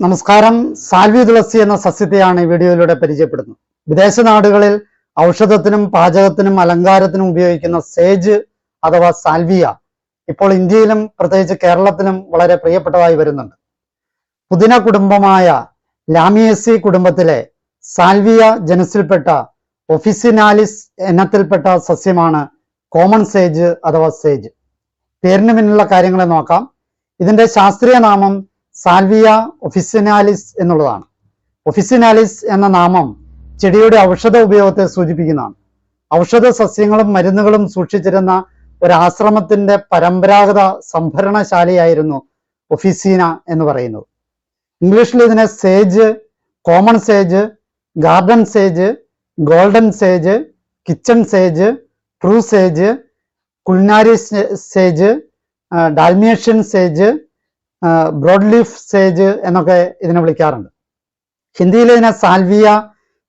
നമസ്കാരം. സാൽവി തുളസി എന്ന സസ്യത്തെയാണ് ഈ വീഡിയോയിലൂടെ പരിചയപ്പെടുന്നത്. വിദേശ നാടുകളിൽ ഔഷധത്തിനും പാചകത്തിനും അലങ്കാരത്തിനും ഉപയോഗിക്കുന്ന സേജ് അഥവാ സാൽവിയ ഇപ്പോൾ ഇന്ത്യയിലും പ്രത്യേകിച്ച് കേരളത്തിലും വളരെ പ്രിയപ്പെട്ടതായി വരുന്നുണ്ട്. പുതിന കുടുംബമായ ലാമിയസി കുടുംബത്തിലെ സാൽവിയ ജനസിൽപ്പെട്ട ഒഫിസിനാലിസ് ഇനത്തിൽപ്പെട്ട സസ്യമാണ് കോമൺ സേജ് അഥവാ സേജ്. പേരിന് പിന്നിലുള്ള കാര്യങ്ങളെ നോക്കാം. ഇതിന്റെ ശാസ്ത്രീയ നാമം സാൽവിയ ഒഫിസിനാലിസ് എന്നുള്ളതാണ്. ഒഫിസിനാലിസ് എന്ന നാമം ചെടിയുടെ ഔഷധ ഉപയോഗത്തെ സൂചിപ്പിക്കുന്നതാണ്. ഔഷധ സസ്യങ്ങളും മരുന്നുകളും സൂക്ഷിച്ചിരുന്ന ഒരു ആശ്രമത്തിന്റെ പരമ്പരാഗത സംഭരണശാലയായിരുന്നു ഒഫിസീന എന്ന് പറയുന്നത്. ഇംഗ്ലീഷിൽ ഇതിനെ sage common sage garden sage golden sage kitchen sage true sage culinary sage dalmatian sage broad leaf sage എന്നൊക്കെ ഇതിനെ വിളിക്കാറുണ്ട്. ഹിന്ദിയിൽ ഇതിനെ സാൽവിയ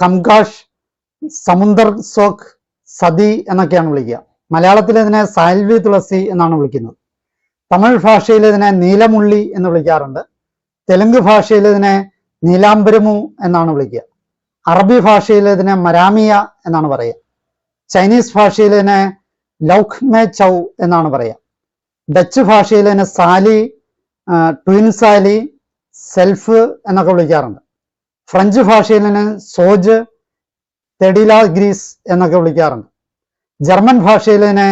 കംകാഷ് സമുന്ദർ സോക്ക് സതി എന്നൊക്കെയാണ് വിളിക്കുക. മലയാളത്തിൽ ഇതിനെ സാൽവി തുളസി എന്നാണ് വിളിക്കുന്നത്. തമിഴ് ഭാഷയിൽ ഇതിനെ നീലമുള്ളി എന്ന് വിളിക്കാറുണ്ട്. തെലുങ്ക് ഭാഷയിൽ ഇതിനെ നീലാംബരമു എന്നാണ് വിളിക്കുക. അറബി ഭാഷയിൽ ഇതിനെ മരാമിയ എന്നാണ് പറയുക. ചൈനീസ് ഭാഷയിൽ ഇതിനെ ലൗഖ് മേ ചൗ എന്നാണ് പറയുക. ഡച്ച് ഭാഷയിൽ ഇതിനെ സാലി ട്വിൻസാലി സെൽഫ് എന്നൊക്കെ വിളിക്കാറുണ്ട്. ഫ്രഞ്ച് ഭാഷയിൽ തന്നെ സോജ് തെഡില ഗ്രീസ് എന്നൊക്കെ വിളിക്കാറുണ്ട്. ജർമ്മൻ ഭാഷയിൽ തന്നെ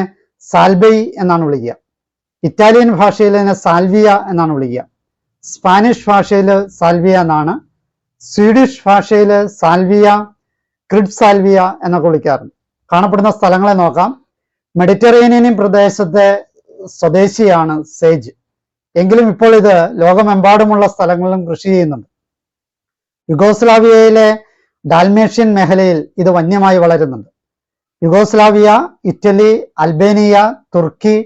സാൽബൈ എന്നാണ് വിളിക്കുക. ഇറ്റാലിയൻ ഭാഷയിൽ തന്നെ സാൽവിയ എന്നാണ് വിളിക്കുക. സ്പാനിഷ് ഭാഷയിൽ സാൽവിയ എന്നാണ്. സ്വീഡിഷ് ഭാഷയിൽ സാൽവിയ ക്രിഡ് സാൽവിയ എന്നൊക്കെ വിളിക്കാറുണ്ട്. കാണപ്പെടുന്ന സ്ഥലങ്ങളെ നോക്കാം. മെഡിറ്ററേനിയൻ പ്രദേശത്തെ സ്വദേശിയാണ് സേജ്. എങ്കിലും ഇപ്പോൾ ഇത് ലോകമെമ്പാടുമുള്ള സ്ഥലങ്ങളിലും കൃഷി ചെയ്യുന്നുണ്ട്. യുഗോസ്ലാവിയയിലെ ഡാൽമേഷ്യൻ മേഖലയിൽ ഇത് വന്യമായി വളരുന്നുണ്ട്. Yugoslavia Italy Albania Turkey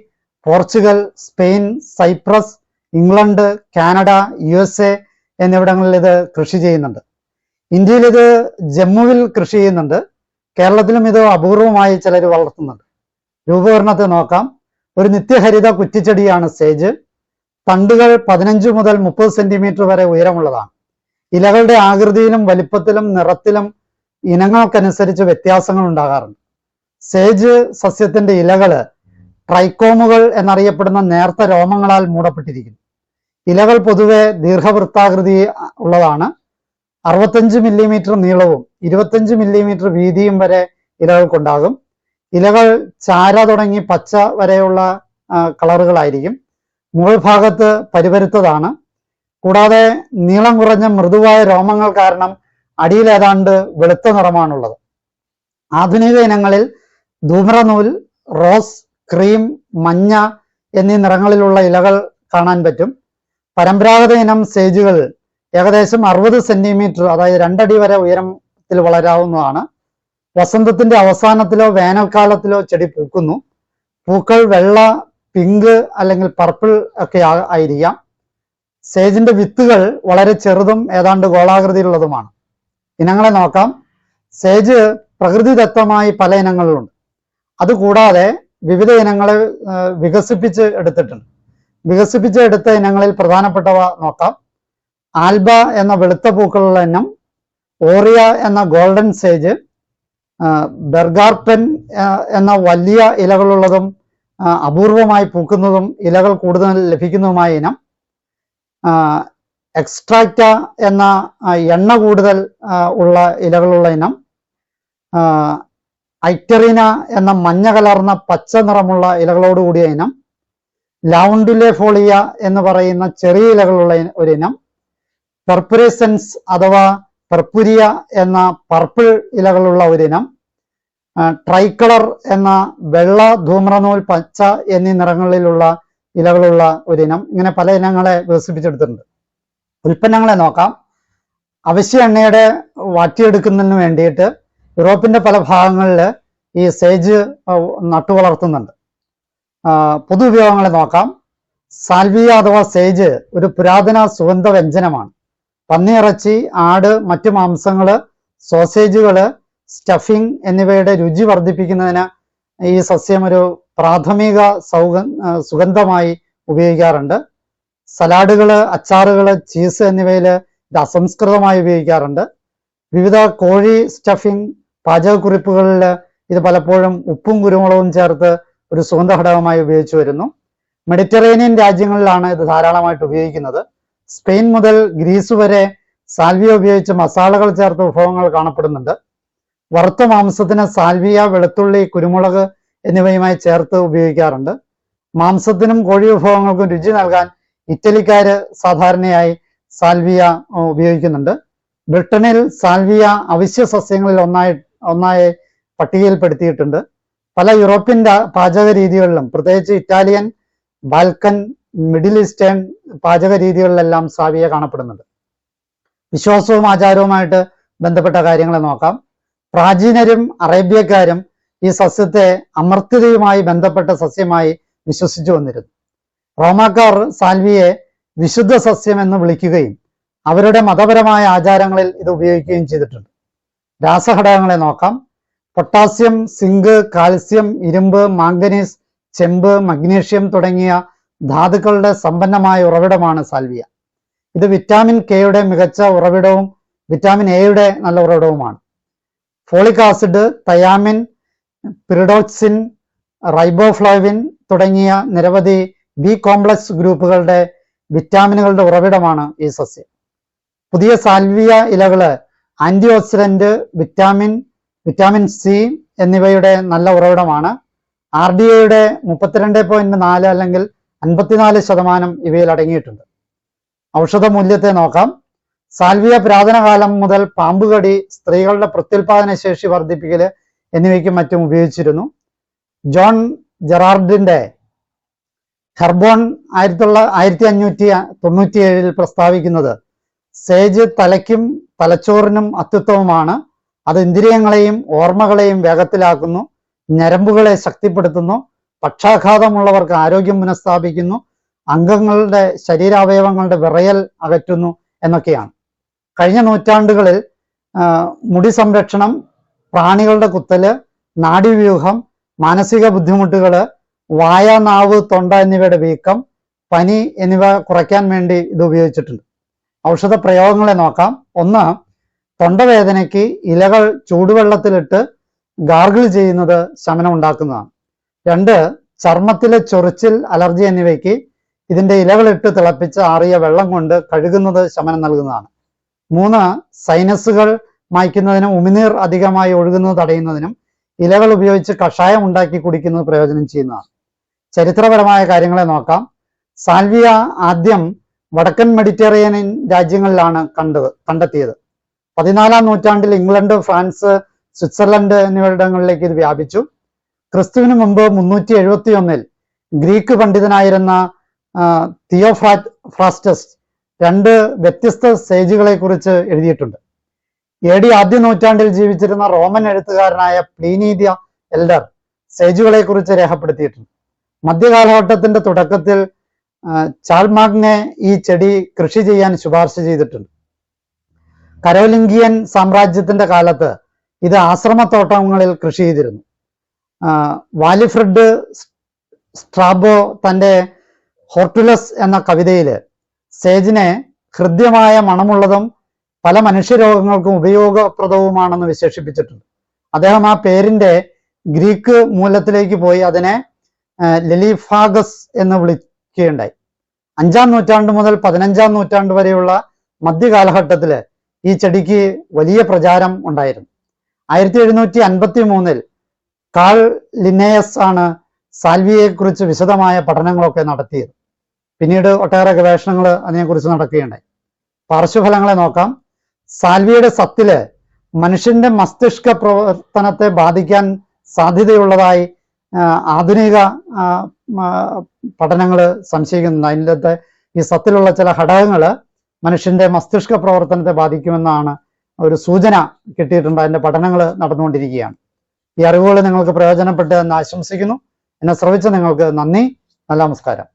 Portugal Spain Cyprus England Canada U S A എന്നിവിടങ്ങളിൽ ഇത് കൃഷി ചെയ്യുന്നുണ്ട്. ഇന്ത്യയിൽ ഇത് ജമ്മുവിൽ കൃഷി ചെയ്യുന്നുണ്ട്. കേരളത്തിലും ഇത് അപൂർവമായി ചിലർ വളർത്തുന്നുണ്ട്. രൂപകരണത്തെ നോക്കാം. ഒരു നിത്യഹരിത കുറ്റിച്ചെടിയാണ് സേജ്. തണ്ടുകൾ പതിനഞ്ച് മുതൽ മുപ്പത് സെന്റിമീറ്റർ വരെ ഉയരമുള്ളതാണ്. ഇലകളുടെ ആകൃതിയിലും വലിപ്പത്തിലും നിറത്തിലും ഇനങ്ങൾക്കനുസരിച്ച് വ്യത്യാസങ്ങൾ ഉണ്ടാകാറുണ്ട്. സേജ് സസ്യത്തിന്റെ ഇലകൾ ട്രൈക്കോമുകൾ എന്നറിയപ്പെടുന്ന നേർത്ത രോമങ്ങളാൽ മൂടപ്പെട്ടിരിക്കുന്നു. ഇലകൾ പൊതുവെ ദീർഘവൃത്താകൃതി ഉള്ളതാണ്. അറുപത്തഞ്ച് മില്ലിമീറ്റർ നീളവും ഇരുപത്തഞ്ച് മില്ലിമീറ്റർ വീതിയും വരെ ഇലകൾക്കുണ്ടാകും. ഇലകൾ ചാര തുടങ്ങി പച്ച വരെയുള്ള കളറുകളായിരിക്കും. മുകൾ ഭാഗത്ത് പരിപരുത്തതാണ് കൂടാതെ നീളം കുറഞ്ഞ മൃദുവായ രോമങ്ങൾ കാരണം അടിയിൽ ഏതാണ്ട് വെളുത്ത നിറമാണുള്ളത്. ആധുനിക ഇനങ്ങളിൽ ധൂമ്രനൂൽ റോസ് ക്രീം മഞ്ഞ എന്നീ നിറങ്ങളിലുള്ള ഇലകൾ കാണാൻ പറ്റും. പരമ്പരാഗത ഇനം സേജുകൾ ഏകദേശം അറുപത് സെന്റിമീറ്റർ അതായത് രണ്ടടി വരെ ഉയരത്തിൽ വളരാവുന്നതാണ്. വസന്തത്തിന്റെ അവസാനത്തിലോ വേനൽക്കാലത്തിലോ ചെടി പൂക്കുന്നു. പൂക്കൾ വെള്ള പിങ്ക് അല്ലെങ്കിൽ പർപ്പിൾ ഒക്കെ ആയിരിക്കാം. സേജിന്റെ വിത്തുകൾ വളരെ ചെറുതും ഏതാണ്ട് ഗോളാകൃതിയിലുള്ളതുമാണ്. ഇനങ്ങളെ നോക്കാം. സേജ് പ്രകൃതിദത്തമായി പല ഇനങ്ങളിലുണ്ട്. അതുകൂടാതെ വിവിധ ഇനങ്ങളെ വികസിപ്പിച്ച് എടുത്തിട്ടുണ്ട്. വികസിപ്പിച്ച് എടുത്ത ഇനങ്ങളിൽ പ്രധാനപ്പെട്ടവ നോക്കാം. ആൽബ എന്ന വെളുത്ത പൂക്കളുള്ള ഇനം ഓറിയ എന്ന ഗോൾഡൻ സേജ് ബെർഗാർപെൻ എന്ന വലിയ ഇലകളുള്ളതും അപൂർവമായി പൂക്കുന്നതും ഇലകൾ കൂടുതൽ ലഭിക്കുന്നതുമായ ഇനം. എക്സ്ട്രാക്റ്റ എന്ന എണ്ണ കൂടുതൽ ഉള്ള ഇലകളുള്ള ഇനം. ഐറ്ററീന എന്ന മഞ്ഞ കലർന്ന പച്ച നിറമുള്ള ഇലകളോട് കൂടിയ ഇനം. ലൗണ്ടുലെഫോളിയ എന്ന് പറയുന്ന ചെറിയ ഇലകളുള്ള ഒരിനം പെർപ്പുരേസൻസ് അഥവാ പെർപ്പുരിയ എന്ന പർപ്പിൾ ഇലകളുള്ള ഒരു ഇനം ട്രൈക്കളർ എന്ന വെള്ള ധൂമ്രനൂൽ പച്ച എന്നീ നിറങ്ങളിലുള്ള ഇലകളുള്ള ഒരിനം ഇങ്ങനെ പല ഇനങ്ങളെ വികസിപ്പിച്ചെടുത്തിട്ടുണ്ട്. ഉൽപ്പന്നങ്ങളെ നോക്കാം. അവശ്യ എണ്ണയുടെ വാറ്റിയെടുക്കുന്നതിന് വേണ്ടിയിട്ട് യൂറോപ്പിന്റെ പല ഭാഗങ്ങളിൽ ഈ സേജ് നട്ടു വളർത്തുന്നുണ്ട്. ആ, പൊതു ഉപയോഗങ്ങളെ നോക്കാം. സാൽവിയ അഥവാ സേജ് ഒരു പുരാതന സുഗന്ധ വ്യഞ്ജനമാണ് പന്നിയിറച്ചി ആട് മറ്റു മാംസങ്ങൾ സോസേജുകൾ സ്റ്റഫിംഗ് എന്നിവയുടെ രുചി വർദ്ധിപ്പിക്കുന്നതിന് ഈ സസ്യം ഒരു പ്രാഥമിക സൗഗ സുഗന്ധമായി ഉപയോഗിക്കാറുണ്ട്. സലാഡുകൾ അച്ചാറുകൾ ചീസ് എന്നിവയിൽ ഇത് അസംസ്കൃതമായി ഉപയോഗിക്കാറുണ്ട്. വിവിധ കോഴി സ്റ്റഫിംഗ് പാചകക്കുറിപ്പുകളിൽ ഇത് പലപ്പോഴും ഉപ്പും കുരുമുളകും ചേർത്ത് ഒരു സുഗന്ധ ഘടകമായി ഉപയോഗിച്ചു വരുന്നു. മെഡിറ്ററേനിയൻ രാജ്യങ്ങളിലാണ് ഇത് ധാരാളമായിട്ട് ഉപയോഗിക്കുന്നത്. സ്പെയിൻ മുതൽ ഗ്രീസ് വരെ സാൽവിയ ഉപയോഗിച്ച് മസാലകൾ ചേർത്ത വിഭവങ്ങൾ കാണപ്പെടുന്നുണ്ട്. വറുത്ത മാംസത്തിന് സാൽവിയ വെളുത്തുള്ളി കുരുമുളക് എന്നിവയുമായി ചേർത്ത് ഉപയോഗിക്കാറുണ്ട്. മാംസത്തിനും കോഴി വിഭവങ്ങൾക്കും രുചി നൽകാൻ ഇറ്റലിക്കാര് സാധാരണയായി സാൽവിയ ഉപയോഗിക്കുന്നുണ്ട്. ബ്രിട്ടനിൽ സാൽവിയ അവശ്യ സസ്യങ്ങളിൽ ഒന്നായി ഒന്നായി പട്ടികയിൽപ്പെടുത്തിയിട്ടുണ്ട്. പല യൂറോപ്യൻ പാചക രീതികളിലും പ്രത്യേകിച്ച് ഇറ്റാലിയൻ ബാൽക്കൻ മിഡിൽ ഈസ്റ്റേൺ പാചക രീതികളിലെല്ലാം സാവിയ കാണപ്പെടുന്നുണ്ട്. വിശ്വാസവും ആചാരവുമായിട്ട് ബന്ധപ്പെട്ട കാര്യങ്ങളെ നോക്കാം. പ്രാചീനരും അറേബ്യക്കാരും ഈ സസ്യത്തെ അമർത്യതയുമായി ബന്ധപ്പെട്ട സസ്യമായി വിശ്വസിച്ചു വന്നിരുന്നു. റോമാക്കാർ സാൽവിയെ വിശുദ്ധ സസ്യം എന്ന് വിളിക്കുകയും അവരുടെ മതപരമായ ആചാരങ്ങളിൽ ഇത് ഉപയോഗിക്കുകയും ചെയ്തിട്ടുണ്ട്. രാസഘടകങ്ങളെ നോക്കാം. പൊട്ടാസ്യം സിങ്ക് കാൽസ്യം ഇരുമ്പ് മാംഗനീസ് ചെമ്പ് മഗ്നീഷ്യം തുടങ്ങിയ ധാതുക്കളുടെ സമ്പന്നമായ ഉറവിടമാണ് സാൽവിയ. ഇത് വിറ്റാമിൻ കെയുടെ മികച്ച ഉറവിടവും വിറ്റാമിൻ എയുടെ നല്ല ഉറവിടവുമാണ്. Folic acid thiamine pyridoxine riboflavin തുടങ്ങിയ നിരവധി ബി കോംപ്ലക്സ് ഗ്രൂപ്പുകളുടെ വിറ്റാമിനുകളുടെ ഉറവിടമാണ് ഈ സസ്യം. പുതിയ സാൽവിയ ഇലകൾ antioxidant vitamin vitamin C എന്നിവയുടെ നല്ല ഉറവിടമാണ്. ആർ ഡി എയുടെ മുപ്പത്തിരണ്ട് പോയിന്റ് നാല് അല്ലെങ്കിൽ അൻപത്തിനാല് ശതമാനം ഇവയിൽ അടങ്ങിയിട്ടുണ്ട്. ഔഷധ മൂല്യത്തെ നോക്കാം. സാൽവിയ പുരാതന കാലം മുതൽ പാമ്പുകടി സ്ത്രീകളുടെ പ്രത്യുൽപാദന ശേഷി വർദ്ധിപ്പിക്കൽ എന്നിവയ്ക്കും മറ്റും ഉപയോഗിച്ചിരുന്നു. ജോൺ ജെറാർഡിന്റെ ഹെർബോൺ ആയിരത്തി തൊള്ള ആയിരത്തി അഞ്ഞൂറ്റി തൊണ്ണൂറ്റിയേഴിൽ പ്രസ്താവിക്കുന്നത് സേജ് തലയ്ക്കും തലച്ചോറിനും അത്യുത്തമമാണ് അത് ഇന്ദ്രിയങ്ങളെയും ഓർമ്മകളെയും വേഗത്തിലാക്കുന്നു ഞരമ്പുകളെ ശക്തിപ്പെടുത്തുന്നു പക്ഷാഘാതമുള്ളവർക്ക് ആരോഗ്യം പുനഃസ്ഥാപിക്കുന്നു അംഗങ്ങളുടെ ശരീരാവയവങ്ങളുടെ വിറയൽ അകറ്റുന്നു എന്നൊക്കെയാണ്. കഴിഞ്ഞ നൂറ്റാണ്ടുകളിൽ മുടി സംരക്ഷണം പ്രാണികളുടെ കുത്തൽ നാഡീവ്യൂഹം മാനസിക ബുദ്ധിമുട്ടുകൾ വായ നാവ് തൊണ്ട എന്നിവയുടെ വീക്കം പനി എന്നിവ കുറയ്ക്കാൻ വേണ്ടി ഇത് ഉപയോഗിച്ചിട്ടുണ്ട്. ഔഷധ പ്രയോഗങ്ങളെ നോക്കാം. ഒന്ന് തൊണ്ടവേദനയ്ക്ക് ഇലകൾ ചൂടുവെള്ളത്തിലിട്ട് ഗാർഗിൾ ചെയ്യുന്നത് ശമനം ഉണ്ടാക്കുന്നതാണ്. രണ്ട് ചർമ്മത്തിലെ ചൊറിച്ചിൽ അലർജി എന്നിവയ്ക്ക് ഇതിന്റെ ഇലകളിട്ട് തിളപ്പിച്ച് ആറിയ വെള്ളം കൊണ്ട് കഴുകുന്നത് ശമനം നൽകുന്നതാണ്. മൂന്ന് സൈനസുകൾ മായ്ക്കുന്നതിനും ഉമിനീർ അധികമായി ഒഴുകുന്നത് തടയുന്നതിനും ഇലകൾ ഉപയോഗിച്ച് കഷായം ഉണ്ടാക്കി കുടിക്കുന്നത് പ്രയോജനം ചെയ്യുന്നതാണ്. ചരിത്രപരമായ കാര്യങ്ങളെ നോക്കാം. സാൽവിയ ആദ്യം വടക്കൻ മെഡിറ്ററേനിയൻ രാജ്യങ്ങളിലാണ് കണ്ടത് കണ്ടെത്തിയത്. പതിനാലാം നൂറ്റാണ്ടിൽ ഇംഗ്ലണ്ട് ഫ്രാൻസ് സ്വിറ്റ്സർലൻഡ് എന്നിവരിടങ്ങളിലേക്ക് ഇത് വ്യാപിച്ചു. ക്രിസ്തുവിന് മുമ്പ് മുന്നൂറ്റി എഴുപത്തി ഒന്നിൽ ഗ്രീക്ക് പണ്ഡിതനായിരുന്ന തിയോഫ്രാ ഫ്രാസ്റ്റസ് രണ്ട് വ്യത്യസ്ത സേജുകളെ കുറിച്ച് എഴുതിയിട്ടുണ്ട്. എ ഡി ആദ്യ നൂറ്റാണ്ടിൽ ജീവിച്ചിരുന്ന റോമൻ എഴുത്തുകാരനായ പ്ലീനീദ്യ എൽഡർ സേജുകളെ കുറിച്ച് രേഖപ്പെടുത്തിയിട്ടുണ്ട്. മധ്യകാലഘട്ടത്തിന്റെ തുടക്കത്തിൽ ചാൾമാഗ്നെ ഈ ചെടി കൃഷി ചെയ്യാൻ ശുപാർശ ചെയ്തിട്ടുണ്ട്. കരോലിംഗിയൻ സാമ്രാജ്യത്തിന്റെ കാലത്ത് ഇത് ആശ്രമത്തോട്ടങ്ങളിൽ കൃഷി ചെയ്തിരുന്നു. വാലിഫ്രിഡ് സ്ട്രാബോ തന്റെ ഹോർട്ടുലസ് എന്ന കവിതയിൽ സേജിനെ ഹൃദ്യമായ മണമുള്ളതും പല മനുഷ്യരോഗങ്ങൾക്കും ഉപയോഗപ്രദവുമാണെന്ന് വിശേഷിപ്പിച്ചിട്ടുണ്ട്. അദ്ദേഹം ആ പേരിന്റെ ഗ്രീക്ക് മൂലത്തിലേക്ക് പോയി അതിനെ ലെലിഫാഗസ് എന്ന് വിളിക്കുകയുണ്ടായി. അഞ്ചാം നൂറ്റാണ്ട് മുതൽ പതിനഞ്ചാം നൂറ്റാണ്ട് വരെയുള്ള മധ്യകാലഘട്ടത്തിൽ ഈ ചെടിക്ക് വലിയ പ്രചാരം ഉണ്ടായിരുന്നു. ആയിരത്തി എഴുന്നൂറ്റി അൻപത്തി മൂന്നിൽ കാൾ ലിനേയസ് ആണ് സാൽവിയെക്കുറിച്ച് വിശദമായ പഠനങ്ങളൊക്കെ നടത്തിയത്. പിന്നീട് ഒട്ടേറെ ഗവേഷണങ്ങൾ അതിനെക്കുറിച്ച് നടക്കുകയുണ്ടായി. പാർശ്വഫലങ്ങളെ നോക്കാം. സാൽവിയുടെ സത്തിൽ മനുഷ്യന്റെ മസ്തിഷ്ക പ്രവർത്തനത്തെ ബാധിക്കാൻ സാധ്യതയുള്ളതായി ആധുനിക പഠനങ്ങൾ സംശയിക്കുന്നുണ്ട്. അതിന്റെ ഈ സത്തിലുള്ള ചില ഘടകങ്ങൾ മനുഷ്യന്റെ മസ്തിഷ്ക പ്രവർത്തനത്തെ ബാധിക്കുമെന്നാണ് ഒരു സൂചന കിട്ടിയിട്ടുണ്ട്. അതിന്റെ പഠനങ്ങൾ നടന്നുകൊണ്ടിരിക്കുകയാണ്. ഈ അറിവുകൾ നിങ്ങൾക്ക് പ്രയോജനപ്പെട്ട് എന്ന് ആശംസിക്കുന്നു. എന്നെ ശ്രവിച്ച നിങ്ങൾക്ക് നന്ദി. നല്ല നമസ്കാരം.